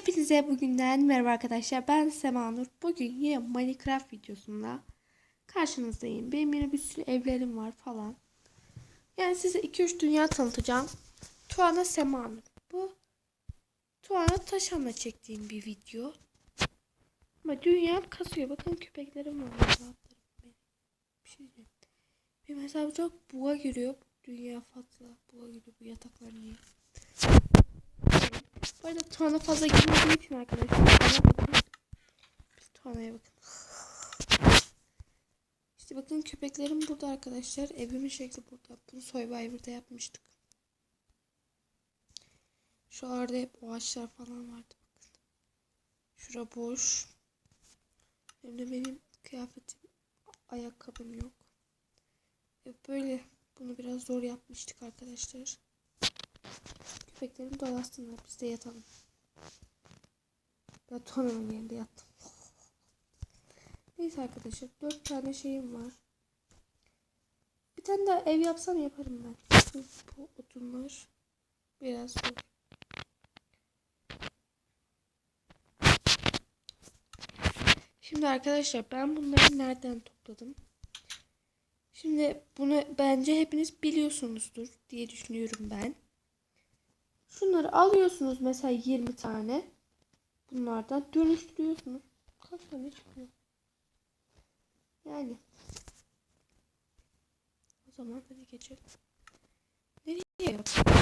Hepinize bugünden merhaba arkadaşlar. Ben Sema Nur. Bugün yine Minecraft videosunda karşınızdayım. Benim yine bir sürü evlerim var falan. Yani size 2-3 dünya tanıtacağım. Tuana Sema Nur. Bu Tuana Taşan'la çektiğim bir video. Ama dünya kasıyor. Bakın köpeklerim var. Bir şey diyeceğim. Benim hesabım çok buğa giriyor. Dünya fazla buğa giriyor. Bu yataklar niye? Bu arada Tuana fazla girmediği için arkadaşlar. Biz Tuana'ya bakın. İşte bakın köpeklerim burada arkadaşlar. Evimin şekli burada. Bunu Survivor'da yapmıştık. Şuralarda hep ağaçlar falan vardı. Bakın. Şura boş. Hem de benim kıyafetim, ayakkabım yok. E böyle bunu biraz zor yapmıştık arkadaşlar. Köpeklerim dolaşsınlar. Biz de yatalım. Ben Tona'nın yerinde yattım. Neyse arkadaşlar. Dört tane şeyim var. Bir tane daha ev yapsam yaparım ben. Bu odunlar biraz zor. Şimdi arkadaşlar ben bunları nereden topladım? Şimdi bunu bence hepiniz biliyorsunuzdur diye düşünüyorum ben. Şunları alıyorsunuz mesela 20 tane. Bunlardan dönüştürüyorsunuz. Kaç tane çıkıyor? Yani. O zaman hadi geçelim. Nereye yapacağız?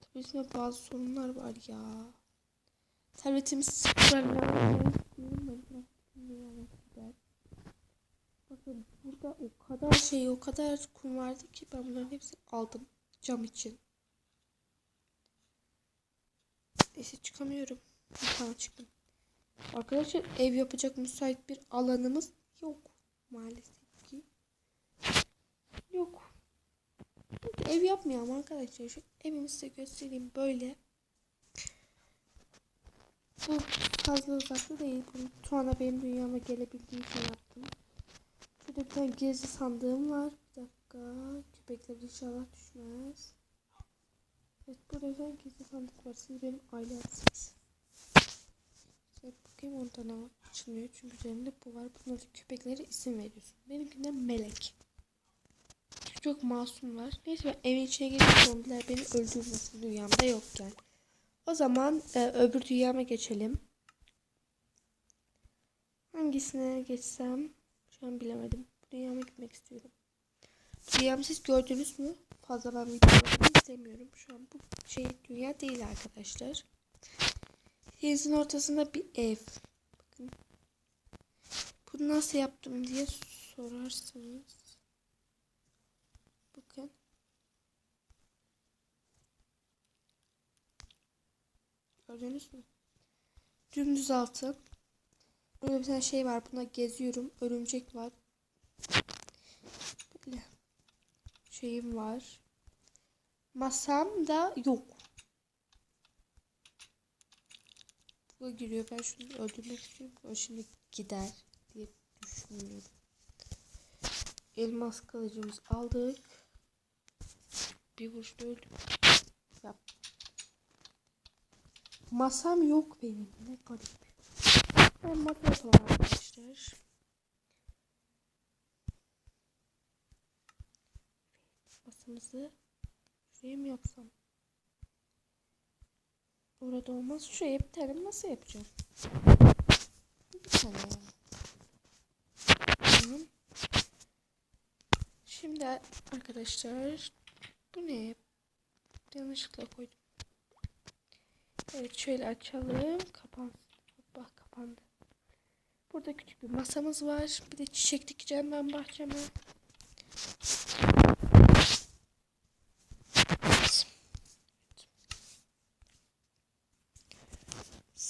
Tabii içinde bazı sorunlar var ya. Tabletimiz sıfırlanıyor. Bakın burada o kadar şey o kadar kum vardı ki ben bunların hepsini aldım cam için. Neyse çıkamıyorum. Tamam çıktım. Arkadaşlar ev yapacak müsait bir alanımız yok. Maalesef ki. Yok. Peki, ev yapmayalım arkadaşlar. Şu evimi size göstereyim böyle. Bu fazla uzakta değil. Bunu Tuana benim dünyama gelebildiği için yaptım. Şurada bir tane gezi sandığım var. Bir dakika. Köpekler inşallah düşmez. Evet burada gizli sandık var. Siz benim ailemsiniz. Evet bakayım 10 tane var. Açılmıyor çünkü üzerinde bu var. Bunlara köpeklere isim veriyorsun. Benimkinden Melek. Çok masum var. Neyse ben evin içine girip zombiler beni öldürmesin dünyamda yokken. O zaman e, öbür dünyama geçelim. Hangisine geçsem şu an bilemedim. Dünyama gitmek istiyorum. Dünyamı siz gördünüz mü? Fazla ben videolarımı istemiyorum. Şu an bu şey dünya değil arkadaşlar. Denizin ortasında bir ev. Bakın. Bunu nasıl yaptım diye sorarsanız. Bakın. Gördünüz mü? Dümdüz altı. Burada bir tane şey var. Buna geziyorum. Örümcek var. Böyle şeyim var. Masam da yok. Bu giriyor. Ben şunu öldürmek istiyorum. O şimdi gider diye düşünüyorum. Elmas kılıcımızı aldık. Bir vuruşta öldüm. Yap. Masam yok benim. Ne garip. Ben masa yapalım arkadaşlar. Masamızı şuraya mı yapsam? Orada olmaz. Şuraya bir tane masa yapacağım. Bir tane yani. Tamam. Şimdi arkadaşlar bu ne? Yanlışlıkla koydum. Evet şöyle açalım. Kapansın. Hoppa kapandı. Burada küçük bir masamız var. Bir de çiçek dikeceğim ben bahçeme.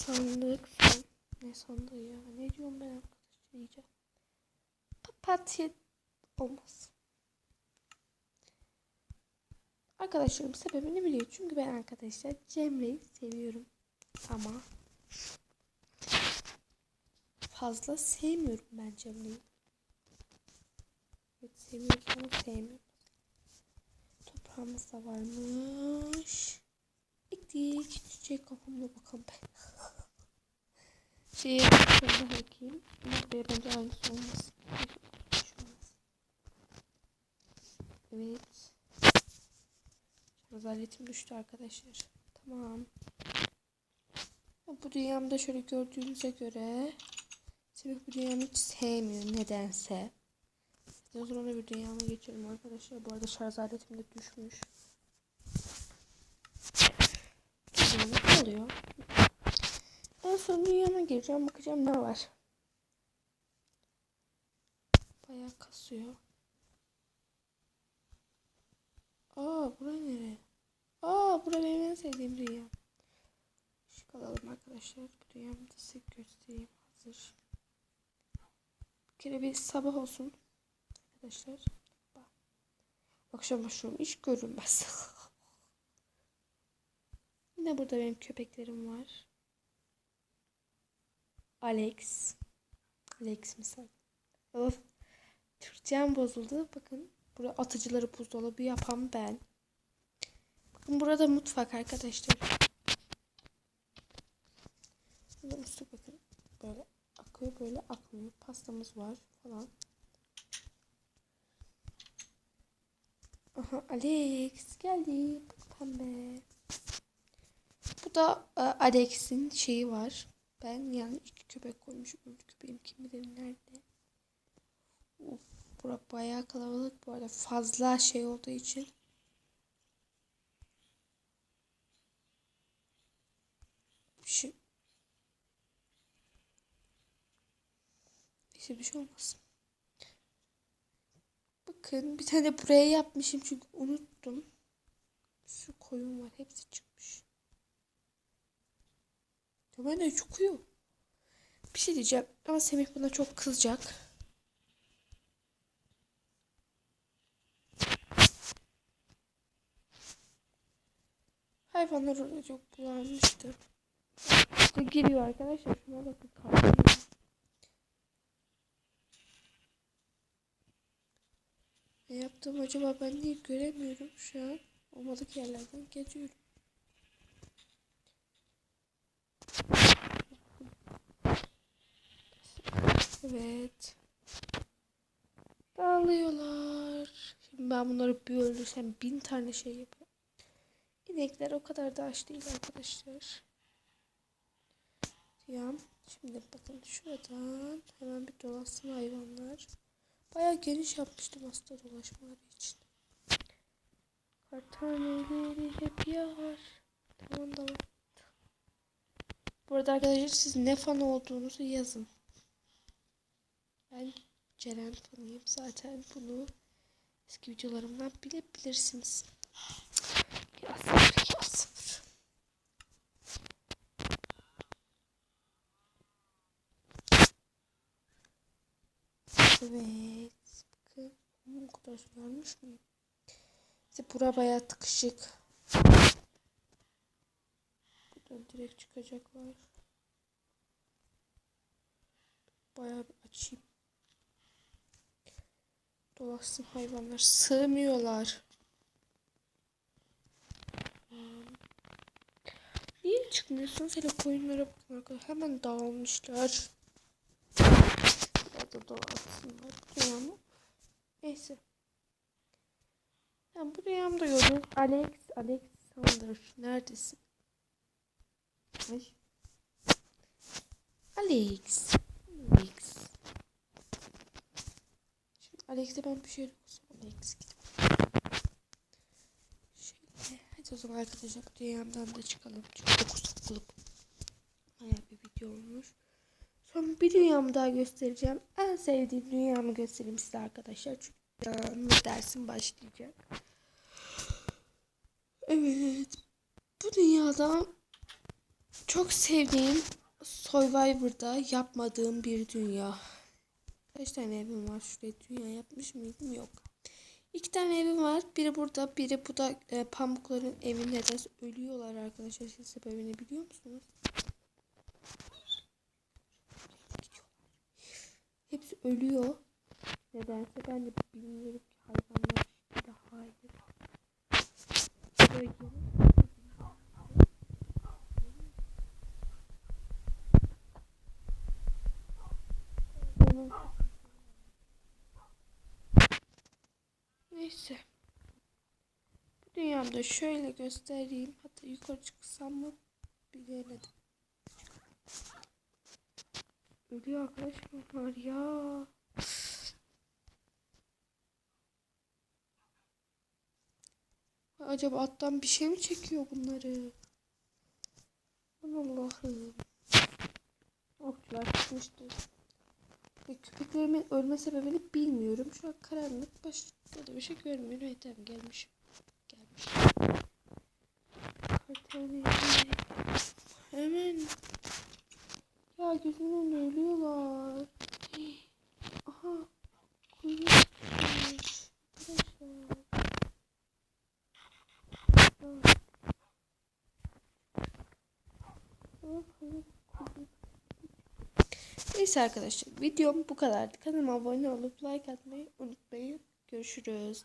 Sandık san ne sandığı ya ne diyorum ben arkadaşlar diyeceğim. Papatya olmaz. Arkadaşlarım sebebini biliyor. Çünkü ben arkadaşlar Cemre'yi seviyorum. Ama fazla sevmiyorum ben Cemre'yi. Evet seviyorum ama sevmiyorum. Toprağımız da varmış. Ektik. Çiçek kafamla bakalım ben. Şeye şöyle bakayım. Buraya bence aynısı olmaz. Evet. Şarj aletim düştü arkadaşlar. Tamam. Bu dünyamda şöyle gördüğünüze göre Semih bu dünyamı hiç sevmiyor nedense. O zaman bir dünyama geçelim arkadaşlar. Bu arada şarj aletim de düşmüş. Dünyama oluyor. En son dünyama gireceğim. Bakacağım ne var. Bayağı kasıyor. Aa bura nere? Aa bura benim en sevdiğim dünya. Işık alalım arkadaşlar. Bu dünyamı da size göstereyim. Hazır. Bir kere bir sabah olsun. Arkadaşlar. Akşam başlıyorum. Hiç görünmez. Yine burada benim köpeklerim var. Alex. Alex misal. Of. Türkçem bozuldu. Bakın. Burada atıcıları buzdolabı yapan ben. Bakın burada mutfak arkadaşlar. Burada musluk bakın. Böyle akıyor böyle akmıyor. Pastamız var falan. Aha Alex geldi. Pembe. Bu da e, Alex'in şeyi var. Ben yani iki köpek koymuşum. Öbür köpeğim kim bilir nerede. Uf, bura bayağı kalabalık bu arada. Fazla şey olduğu için. Şu... İşte bir şey olmasın. Bakın bir tane buraya yapmışım çünkü unuttum. Şu koyun var. Hepsi çıkmış. Ya ben de çıkıyor. Bir şey diyeceğim ama Semih buna çok kızacak. Hayvanlar orada çok bulanmıştı. İşte giriyor arkadaşlar. Şuna bakın kalkıyor. Ne yaptım acaba ben niye göremiyorum şu an. Olmadık yerlerden geçiyorum. Evet. Dağılıyorlar. Şimdi ben bunları bir öldürsem bin tane şey yaparım. İnekler o kadar da aç değil arkadaşlar. Diyem. Şimdi bakın şuradan hemen bir dolasın hayvanlar. Baya geniş yapmıştım aslında dolaşmaları için. Kar taneleri hep yağar. Tamam tamam. Bu arada arkadaşlar siz ne fan olduğunuzu yazın. Ben Ceren fanıyım zaten bunu eski videolarımdan bilebilirsiniz. Biraz sıfır. Evet. Bu kadar varmış mı? İşte bura bayağı tıkışık. Buradan direkt çıkacaklar. Bayağı bir açayım. Dolaşsın hayvanlar. Sığmıyorlar. Niye çıkmıyorsun? Hele koyunlara bakın arkadaşlar. Hemen dağılmışlar. Biraz da dağılsınlar. Neyse. Yani bu dünyamda gördüm. Alex, Alex Sander. Neredesin? Ay. Alex. Alex. Şimdi Alex'e ben bir şey okusam. Alex. Şöyle. Hadi o zaman arkadaşlar dünyamdan da çıkalım. Çünkü 9 bulup. Bayağı bir video olmuş. Son bir dünyamı daha göstereceğim. En sevdiğim dünyamı göstereyim size arkadaşlar. Çünkü canlı dersim başlayacak. Evet. Bu dünyada çok sevdiğim Survivor'da yapmadığım bir dünya. Kaç tane evim var? Şuraya dünya yapmış mıydım? Yok. İki tane evim var. Biri burada, biri bu da e, pamukların evi nedense ölüyorlar arkadaşlar. Siz sebebini biliyor musunuz? Hepsi ölüyor. Nedense ben de bilmiyorum ki hayvanlar işte hayır. Böyle Neyse. Bu dünyamda şöyle göstereyim. Hatta yukarı çıksam mı bilemedim. Ölüyor arkadaş bunlar ya. Acaba alttan bir şey mi çekiyor bunları? Allah'ım. Okçular çıkmıştır. Ve köpeklerimin ölme sebebini bilmiyorum. Şu an karanlık başka da bir şey görmüyorum. Evet tamam gelmişim. Gelmiş. Kartani. Hemen. Ya gözümün ölüyorlar. Aha. Kuyruk, kuyruk. Neyse arkadaşlar videom bu kadardı. Kanalıma abone olup like atmayı unutmayın. Görüşürüz.